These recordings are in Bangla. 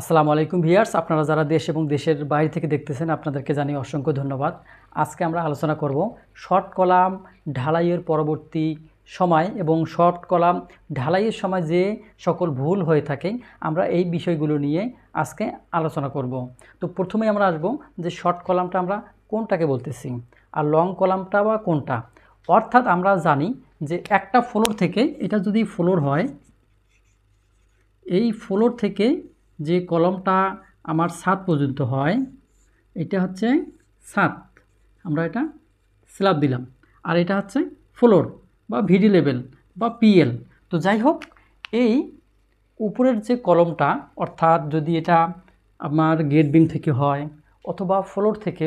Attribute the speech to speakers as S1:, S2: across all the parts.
S1: আসসালামু আলাইকুম ভিয়ার্স আপনারা যারা দেশ এবং দেশের বাইরে থেকে দেখতেছেন, আপনাদেরকে জানিয়ে অসংখ্য ধন্যবাদ। আজকে আমরা আলোচনা করব শর্ট কলাম ঢালাইয়ের পরবর্তী সময় এবং শর্ট কলাম ঢালাইয়ের সময় যে সকল ভুল হয়ে থাকে, আমরা এই বিষয়গুলো নিয়ে আজকে আলোচনা করব। তো প্রথমে আমরা আসব যে শর্ট কলামটা আমরা কোনটাকে বলতেছি আর লং কলামটা বা কোনটা। অর্থাৎ আমরা জানি যে একটা ফ্লোর থেকে, এটা যদি ফ্লোর হয়, এই ফ্লোর থেকে যে কলমটা আমার সাত পর্যন্ত হয়, এটা হচ্ছে সাত। আমরা এটা স্ল্যাব দিলাম। আর এটা হচ্ছে ফ্লোর বা ভিডি লেভেল বা পিএল তো যাই হোক, এই উপরের যে কলমটা, অর্থাৎ যদি এটা আমার গেট বিম থেকে হয় অথবা ফ্লোর থেকে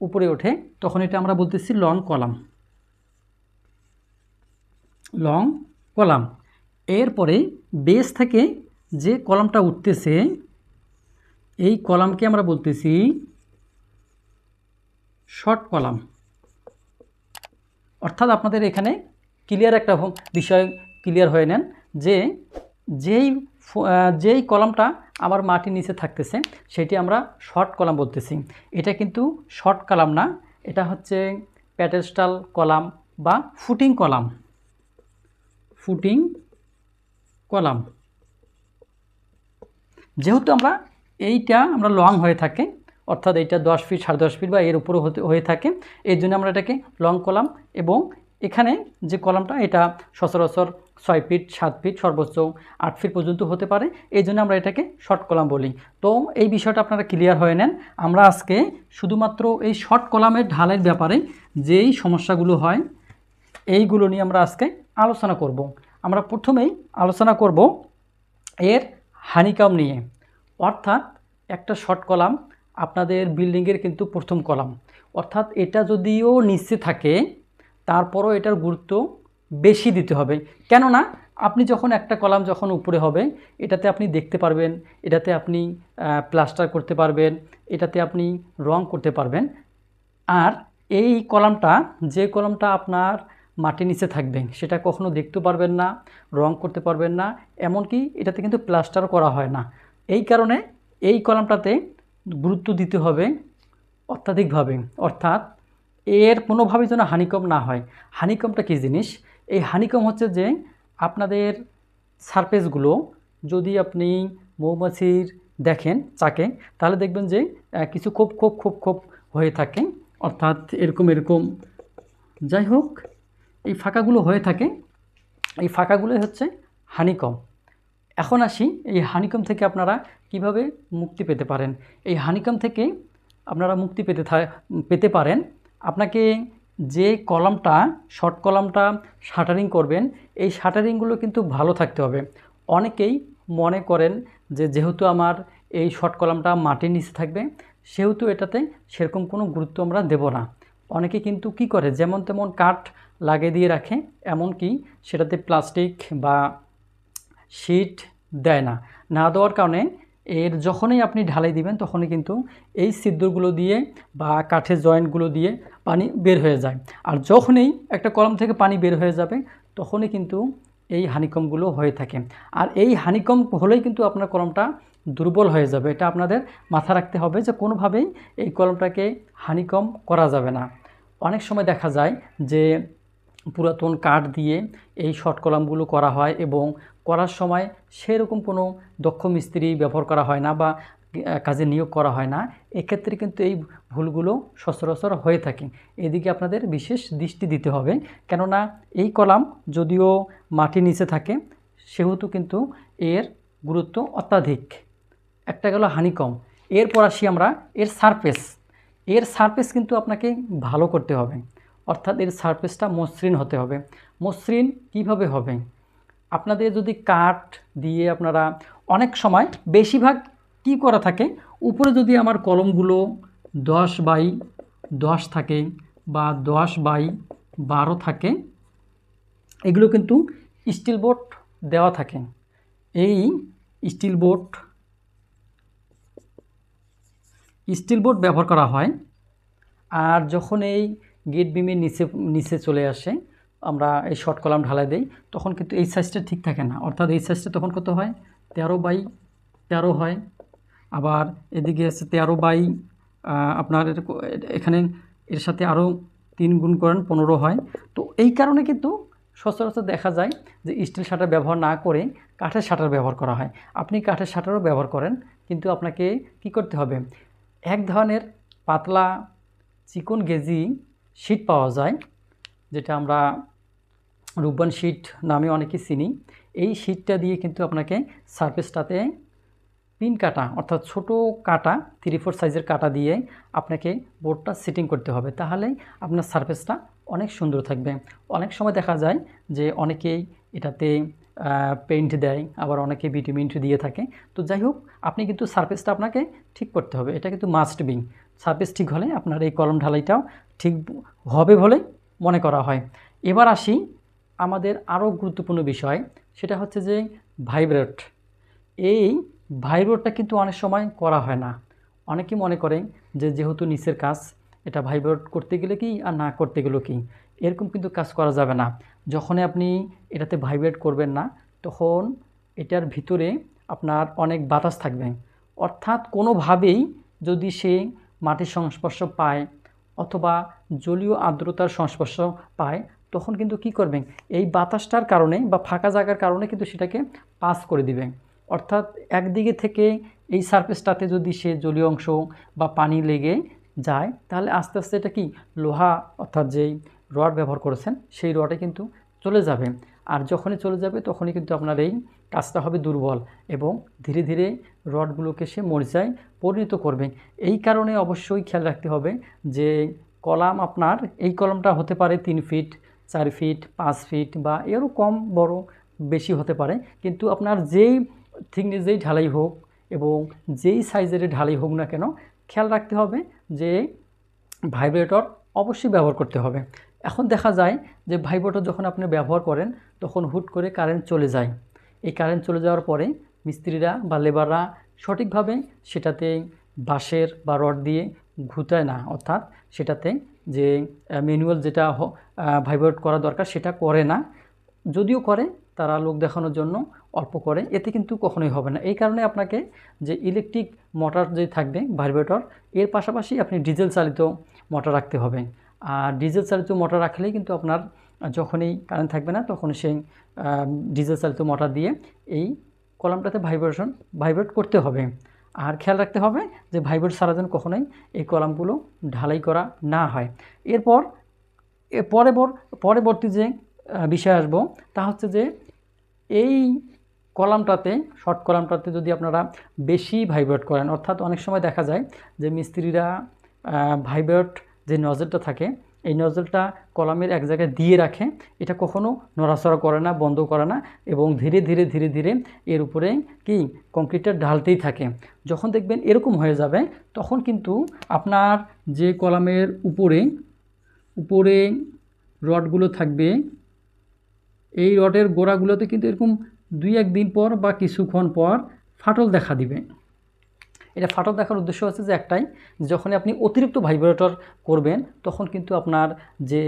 S1: উপরে ওঠে, তখন এটা আমরা বলতেছি লং কলাম লং কলাম এরপরে বেস থেকে যে কলামটা উঠতেছে, এই কলামকে আমরা বলতেছি শর্ট কলাম। অর্থাৎ আপনাদের এখানে ক্লিয়ার একটা বিষয় ক্লিয়ার হয়ে নেন যে যেই যেই কলামটা আমার মাটির নিচে থাকতেছে, সেটি আমরা শর্ট কলাম বলতেছি। এটা কিন্তু শর্ট কলাম না, এটা হচ্ছে প্যাটেস্টাল কলাম বা ফুটিং কলাম। Footing column. যেহেতু আমরা এইটা আমরা লং হয়ে থাকে, অর্থাৎ এইটা দশ ফিট সাড়ে দশ ফিট বা এর উপরে হতে, হয়ে থাকে, এই জন্য আমরা এটাকে লং কলাম এবং এখানে যে কলামটা এটা সচরাচর ছয় ফিট সাত ফিট সর্বোচ্চ আট ফিট পর্যন্ত হতে পারে, এই জন্য আমরা এটাকে শর্ট কলাম বলি। তো এই বিষয়টা আপনারা ক্লিয়ার হয়ে নেন। আমরা আজকে শুধুমাত্র এই শর্ট কলামের ঢালের ব্যাপারে যেই সমস্যাগুলো হয়, এইগুলো নিয়ে আমরা আজকে আলোচনা করব। আমরা প্রথমেই আলোচনা করব এর হানিকাম নিয়ে। অর্থাৎ একটা শর্ট কলাম আপনাদের বিল্ডিংয়ের কিন্তু প্রথম কলাম অর্থাৎ এটা যদিও নিচে থাকে, তারপরও এটার গুরুত্ব বেশি দিতে হবে। কেননা, আপনি যখন একটা কলাম যখন উপরে হবে, এটাতে আপনি দেখতে পারবেন, এটাতে আপনি প্লাস্টার করতে পারবেন, এটাতে আপনি রং করতে পারবেন। আর এই কলামটা যে কলামটা আপনার মাটির নিচে থাকবে সেটা কখনো দেখতে পারবেন না, রং করতে পারবেন না, এমনকি এটাতে কিন্তু প্লাস্টার করা হয় না। এই কারণে এই কলামটাতে গুরুত্ব দিতে হবে অত্যাধিকভাবে, অর্থাৎ এর কোনোভাবেই যেন হানিকম না হয়। হানিকমটা কী জিনিস? এই হানিকম হচ্ছে যে আপনাদের সারফেসগুলো যদি আপনি মৌমাছির দেখেন, চাকে, তাহলে দেখবেন যে কিছু খুব খুব খুব খুব হয়ে থাকে, অর্থাৎ এরকম এরকম। যাই হোক এই ফাঁকাগুলো হয়ে থাকে, এই ফাঁকাগুলোই হচ্ছে হানিকম। এখন আসি এই হানিকম থেকে আপনারা কীভাবে মুক্তি পেতে পারেন? এই হানিকম থেকে আপনারা মুক্তি পেতে পেতে পারেন। আপনাকে যে কলামটা, শর্ট কলামটা শাটারিং করবেন, এই শাটারিংগুলো কিন্তু ভালো থাকতে হবে। অনেকেই মনে করেন যে যেহেতু আমার এই শর্ট কলামটা মাটির নিচে থাকবে, সেহেতু এটাতে সেরকম কোনো গুরুত্ব আমরা দেব না। অনেকে কিন্তু কি করে, যেমন তেমন কাঠ লাগিয়ে দিয়ে রাখে, এমনকি সেটাতে প্লাস্টিক বা শিট দেয় না। না দেওয়ার কারণে এর যখনই আপনি ঢালাই দিবেন, তখনই কিন্তু এই ছিদ্রগুলো দিয়ে বা কাঠের জয়েন্টগুলো দিয়ে পানি বের হয়ে যায়। আর যখনই একটা কলম থেকে পানি বের হয়ে যাবে, তখনই কিন্তু এই হানিকমগুলো হয়ে থাকে। আর এই হানিকম হলেই কিন্তু আপনার কলমটা দুর্বল হয়ে যাবে। এটা আপনাদের মাথা রাখতে হবে যে কোনোভাবেই এই কলমটাকে হানিকম করা যাবে না। অনেক সময় দেখা যায় যে পুরাতন কাঠ দিয়ে এই শর্ট কলামগুলো করা হয় এবং করার সময় সেরকম কোনো দক্ষ মিস্ত্রি ব্যবহার করা হয় না বা কাজে নিয়োগ করা হয় না। এক্ষেত্রে কিন্তু এই ভুলগুলো সচরাচর হয়ে থাকে। এদিকে আপনাদের বিশেষ দৃষ্টি দিতে হবে, কেননা এই কলাম যদিও মাটির নিচে থাকে, সেহেতু কিন্তু এর গুরুত্ব অত্যাধিক। একটা গেল হানিকম। এরপর আসি আমরা এর সারফেস এর সারফেস কিন্তু আপনাকে ভালো করতে হবে। অর্থাৎ এর সারফেসটা মসৃণ হতে হবে। মসৃণ কীভাবে হবে? আপনাদের যদি কাঠ দিয়ে আপনারা অনেক সময় বেশিরভাগ কি করা থাকে? উপরে যদি আমার কলমগুলো দশ বাই দশ থাকে বা দশ বাই বারো থাকে, এগুলো কিন্তু স্টিল বোর্ড দেওয়া থাকে। এই স্টিল বোর্ড স্টিল বোর্ড ব্যবহার করা হয়। আর যখন এই গেট বিমের নিচে নিচে চলে আসে, আমরা এই শর্ট কলাম ঢালাই দেই, তখন কিন্তু এই সাইজটা ঠিক থাকে না। অর্থাৎ এই সাইজটা তখন কত হয়? তেরো বাই তেরো হয়। আবার এদিকে আছে তেরো বাই আপনার এখানে এর সাথে আরও তিন গুণ করেন, পনেরো হয়। তো এই কারণে কিন্তু সচরাচর দেখা যায় যে স্টিল শাটার ব্যবহার না করে কাঠের শাটার ব্যবহার করা হয়। আপনি কাঠের শাটারও ব্যবহার করেন, কিন্তু আপনাকে কি করতে হবে? এক ধরনের পাতলা চিকন গেজি শীট পাওয়া যায়, যেটা আমরা রূপবান শীট নামে অনেকে চিনি। এই শীটটা দিয়ে কিন্তু আপনাকে সারফেসটাতে পিন কাটা, অর্থাৎ ছোট কাটা থ্রি ফোর সাইজের কাটা দিয়ে আপনাকে বোর্ডটা সিটিং করতে হবে। তাহলেই আপনার সারফেসটা অনেক সুন্দর থাকবে। অনেক সময় দেখা যায় যে অনেকেই এটাতে পেইন্ট দেয়, আবার অনেকে ভিটামিন দিয়ে থাকে। তো যাই হোক, আপনি কিন্তু সারফেসটা আপনাকে ঠিক করতে হবে। এটা কিন্তু মাস্ট বিং সারফেস ঠিক হলে আপনার এই কলম ঢালাইটাও ঠিক হবে বলে মনে করা হয়। এবার আসি আমাদের আরও গুরুত্বপূর্ণ বিষয়, সেটা হচ্ছে যে ভাইব্রেট। এই ভাইব্রেটটা কিন্তু অনেক সময় করা হয় না। অনেকে মনে করে যে যেহেতু নিচের কাজ, এটা ভাইব্রেট করতে গেলে কি আর না করতে গেলে কি? এরকম কিন্তু কাজ করা যাবে না। যখনই আপনি এটাতে ভাইব্রেট করবেন না, তখন এটার ভিতরে আপনার অনেক বাতাস থাকবে। অর্থাৎ কোনোভাবেই যদি সে মাটির সংস্পর্শ পায় অথবা জলীয় আর্দ্রতার সংস্পর্শ পায়, তখন কিন্তু কি করবেন? এই বাতাসটার কারণে বা ফাঁকা জায়গার কারণে কিন্তু সেটাকে পাস করে দিবেন। অর্থাৎ একদিকে থেকে এই সারফেসটাতে যদি সে জলীয় অংশ বা পানি লেগে যায়, তাহলে আস্তে আস্তে এটা কি? লোহা অর্থাৎ যেই রড ব্যবহার করেছেন, সেই রডে কিন্তু চলে যাবে। আর যখনই চলে যাবে, তখনই কিন্তু আপনার এই কাজটা হবে দুর্বল এবং ধীরে ধীরে রডগুলোকে সে মরিচায় পরিণত করবে। এই কারণে অবশ্যই খেয়াল রাখতে হবে যে কলাম আপনার এই কলমটা হতে পারে তিন ফিট, চার ফিট, পাঁচ ফিট বা এরও কম, বড়, বেশি হতে পারে। কিন্তু আপনার যেই থিকনেস যেই ঢালাই হোক এবং যেই সাইজের ঢালাই হোক না কেন, খেয়াল রাখতে হবে যে ভাইব্রেটর অবশ্যই ব্যবহার করতে হবে। এখন দেখা যায় যে ভাইব্রেটর যখন আপনি ব্যবহার করেন, তখন হুট করে কারেন্ট চলে যায়। এই কারেন্ট চলে যাওয়ার পরে মিস্ত্রিরা বা লেবাররা সঠিকভাবে সেটাতে বাঁশের বা রড দিয়ে ঘুতায় না, অর্থাৎ সেটাতে যে ম্যানুয়াল যেটা ভাইব্রেট করা দরকার সেটা করে না। যদিও করে, তারা লোক দেখানোর জন্য অল্প করে, এতে কিন্তু কখনোই হবে না। এই কারণে আপনাকে যে ইলেকট্রিক মোটর যে থাকবে ভাইব্রেটর এর পাশাপাশি আপনি ডিজেল চালিত মোটর রাখতে হবে। আর ডিজেল চালিত মোটর রাখলেই কিন্তু আপনার যখনই কারেন্ট থাকবে না, তখন সেই ডিজেল চালিত মোটর দিয়ে এই কলামটাতে ভাইব্রেশন ভাইব্রেট করতে হবে। আর খেয়াল রাখতে হবে যে ভাইব্রেট ছাড়া যেন কখনোই এই কলামগুলো ঢালাই করা না হয়। এরপর, এ পরেবর পরবর্তী যে বিষয় আসব, তা হচ্ছে যে এই কলামটাতে শর্ট কলামটাতে যদি আপনারা বেশি ভাইব্রেট করেন, অর্থাৎ অনেক সময় দেখা যায় যে মিস্ত্রিরা ভাইব্রেট যে নজরটা থাকে এই নজলটা কলামের এক জায়গায় দিয়ে রাখে। এটা কখনো নড়াচড়া করে না, বন্ধ করে না এবং ধীরে ধীরে ধীরে ধীরে এর উপরে কি কংক্রিটটা ঢালতেই থাকে। যখন দেখবেন এরকম হয়ে যাবে, তখন কিন্তু আপনার যে কলামের উপরে উপরে রডগুলো থাকবে, এই রডের গোড়াগুলোতে কিন্তু এরকম দুই এক দিন পর বা কিছুক্ষণ পর ফাটল দেখা দিবে। এটা ফাটল দেখার উদ্দেশ্য হচ্ছে যে একটাই যখন আপনি অতিরিক্ত ভাইব্রেটর করবেন, তখন কিন্তু আপনার যে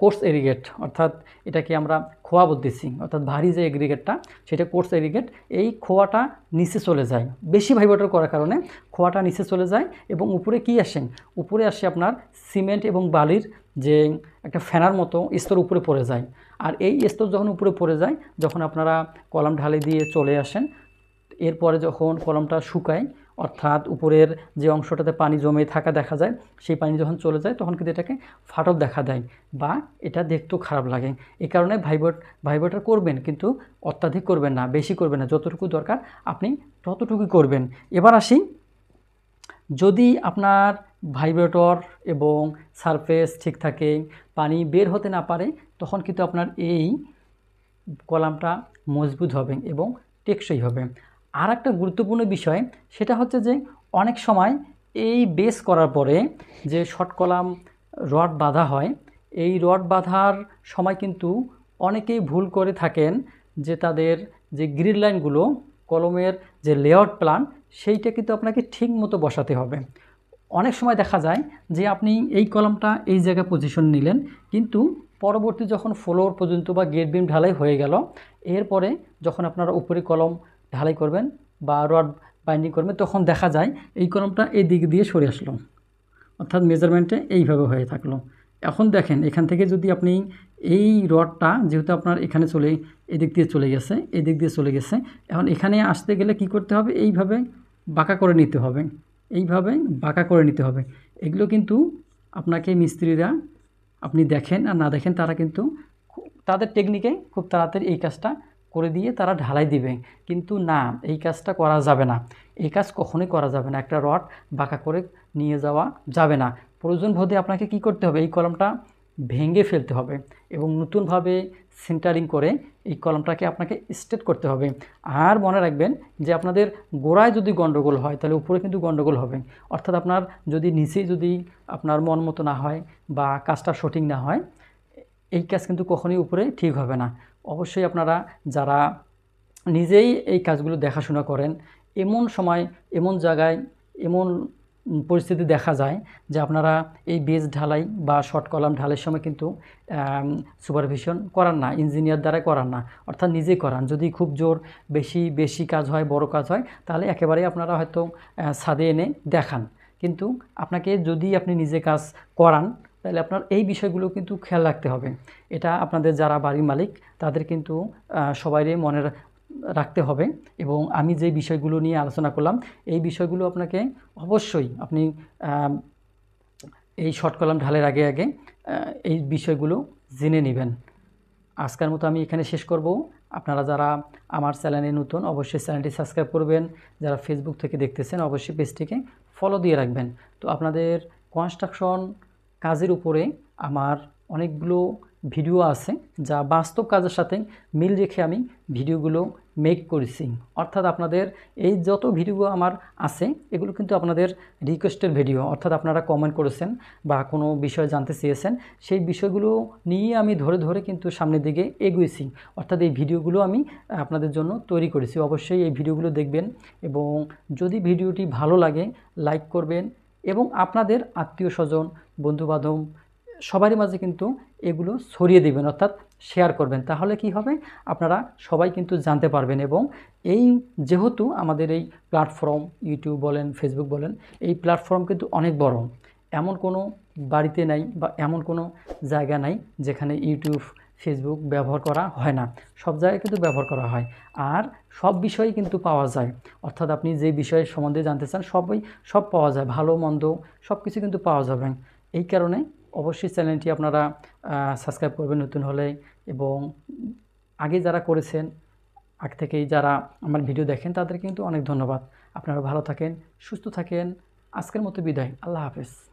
S1: কোর্স এরিগেট অর্থাৎ এটাকে আমরা খোয়া বলতেছি, অর্থাৎ ভারী যে এগ্রিগেটটা সেটা কোর্স এরিগেট এই খোয়াটা নিচে চলে যায়। বেশি ভাইব্রেটর করার কারণে খোয়াটা নিচে চলে যায় এবং উপরে কি আসেন উপরে আসে আপনার সিমেন্ট এবং বালির যে একটা ফ্যানার মতো স্তর উপরে পড়ে যায়। আর এই স্তর যখন উপরে পড়ে যায়, যখন আপনারা কলাম ঢালে দিয়ে চলে আসেন এরপরে যখন কলমটা শুকায়, অর্থাৎ উপরের যে অংশটাতে পানি জমে থাকা দেখা যায়, সেই পানি যখন চলে যায়, তখন কিন্তু এটাকে ফাটল দেখা দেয় বা এটা দেখতেও খারাপ লাগে। এই কারণে ভাইব্রেট ভাইব্রেটার করবেন কিন্তু অত্যাধিক করবেন না, বেশি করবেন না। যতটুকু দরকার আপনি ততটুকুই করবেন। এবার আসি, যদি আপনার ভাইব্রেটর এবং সারফেস ঠিক থাকে, পানি বের হতে না পারে, তখন কিন্তু আপনার এই কলামটা মজবুত হবে এবং টেকসই হবে। আর একটা গুরুত্বপূর্ণ বিষয়, সেটা হচ্ছে যে অনেক সময় এই বেস করার পরে যে শর্ট কলাম রড বাঁধা হয়, এই রড বাঁধার সময় কিন্তু অনেকেই ভুল করে থাকেন যে তাদের যে গ্রিড লাইনগুলো কলমের যে লেআউট প্ল্যান সেইটা কিন্তু আপনাকে ঠিক মতো বসাতে হবে। অনেক সময় দেখা যায় যে আপনি এই কলমটা এই জায়গায় পজিশন নিলেন, কিন্তু পরবর্তী যখন ফ্লোর পর্যন্ত বা গেট বিম ঢালাই হয়ে গেল, এরপরে যখন আপনারা উপরে কলম ঢালাই করবেন বা রড বাইন্ডিং করবেন, তখন দেখা যায় এই কলমটা এই দিক দিয়ে সরে আসলো। অর্থাৎ মেজারমেন্টে এইভাবে হয়ে থাকল। এখন দেখেন, এখান থেকে যদি আপনি এই রডটা যেহেতু আপনার এখানে চলে, এদিক দিয়ে চলে গেছে, এদিক দিয়ে চলে গেছে, এখন এখানে আসতে গেলে কি করতে হবে? এইভাবে বাঁকা করে নিতে হবে। এইভাবে বাঁকা করে নিতে হবে। এগুলো কিন্তু আপনাকে মিস্ত্রিরা, আপনি দেখেন আর না দেখেন তারা কিন্তু তাদের টেকনিকে খুব তাড়াতাড়ি এই কাজটা করে দিয়ে তারা ঢালাই দিবে। কিন্তু না, এই কাজটা করা যাবে না। এই কাজ কখনোই করা যাবে না। একটা রড বাঁকা করে নিয়ে যাওয়া যাবে না। প্রয়োজন বোধে আপনাকে কি করতে হবে? এই কলমটা ভেঙে ফেলতে হবে এবং নতুনভাবে সেন্টারিং করে এই কলমটাকে আপনাকে স্ট্রেট করতে হবে। আর মনে রাখবেন যে আপনাদের গোড়ায় যদি গণ্ডগোল হয়, তাহলে উপরে কিন্তু গণ্ডগোল হবে। অর্থাৎ আপনার যদি নিচেই যদি আপনার মন মতো না হয় বা কাজটা সঠিক না হয়, এই কাজ কিন্তু কখনোই উপরে ঠিক হবে না। অবশ্যই আপনারা যারা নিজেই এই কাজগুলো দেখাশোনা করেন, এমন সময়, এমন জায়গায়, এমন পরিস্থিতি দেখা যায় যে আপনারা এই বেজ ঢালাই বা শর্ট কলাম ঢালাইয়ের সময় কিন্তু সুপারভিশন করান না ইঞ্জিনিয়ার দ্বারা করান না, অর্থাৎ নিজেই করান। যদি খুব জোর বেশি বেশি কাজ হয়, বড় কাজ হয়, তাহলে একেবারেই আপনারা হয়তো ছাদে এনে দেখান। কিন্তু আপনাকে যদি আপনি নিজে কাজ করান তাহলে আপনার এই বিষয়গুলো কিন্তু খেয়াল রাখতে হবে। এটা আপনাদের যারা বাড়ির মালিক, তাদের কিন্তু সবাইরে মনে রাখতে হবে এবং আমি যে বিষয়গুলো নিয়ে আলোচনা করলাম, এই বিষয়গুলো আপনাকে অবশ্যই আপনি এই শর্ট কলাম ঢালের আগে আগে এই বিষয়গুলো জেনে নেবেন। আজকের মতো আমি এখানে শেষ করব। আপনারা যারা আমার চ্যানেলে নতুন, অবশ্যই চ্যানেলটি সাবস্ক্রাইব করবেন। যারা ফেসবুক থেকে দেখতেছেন, অবশ্যই পেজটিকে ফলো দিয়ে রাখবেন। তো আপনাদের কনস্ট্রাকশন কাজের উপরে আমার অনেকগুলো ভিডিও আছে যা বাস্তব কাজের সাথে মিল রেখে আমি ভিডিওগুলো মেক করেছি। অর্থাৎ আপনাদের এই যত ভিডিও আমার আছে, এগুলো কিন্তু আপনাদের রিকোয়েস্টের ভিডিও। অর্থাৎ আপনারা কমেন্ট করেছেন বা কোনো বিষয় জানতে চেয়েছেন, সেই বিষয়গুলো নিয়ে আমি ধরে ধরে কিন্তু সামনের দিকে এগিয়েছি। অর্থাৎ এই ভিডিওগুলো আমি আপনাদের জন্য তৈরি করেছি। অবশ্যই এই ভিডিওগুলো দেখবেন এবং যদি ভিডিওটি ভালো লাগে লাইক করবেন এবং আপনাদের আত্মীয় স্বজন বন্ধুবান্ধব, সবারই মাঝে কিন্তু এগুলো ছড়িয়ে দেবেন, অর্থাৎ শেয়ার করবেন। তাহলে কি হবে? আপনারা সবাই কিন্তু জানতে পারবেন এবং এই যেহেতু আমাদের এই প্ল্যাটফর্ম ইউটিউব বলেন ফেসবুক বলেন, এই প্ল্যাটফর্ম কিন্তু অনেক বড়। এমন কোনো বাড়িতে নাই বা এমন কোনো জায়গা নাই যেখানে ইউটিউব ফেসবুক ব্যবহার করা হয় না। সব জায়গায় কিন্তু ব্যবহার করা হয়। আর সব বিষয়ই কিন্তু পাওয়া যায়। অর্থাৎ আপনি যে বিষয়ের সম্বন্ধে জানতে চান, সবই, সব পাওয়া যায়। ভালো, মন্দ সব কিছু কিন্তু পাওয়া যাবে। এই কারণে অবশ্যই চ্যানেলটি আপনারা সাবস্ক্রাইব করবেন নতুন হলে এবং আগে যারা করেছেন, আগ থেকেই যারা আমার ভিডিও দেখেন তাদের কিন্তু অনেক ধন্যবাদ। আপনারা ভালো থাকেন, সুস্থ থাকেন। আজকের মতো বিদায়। আল্লাহ হাফেজ।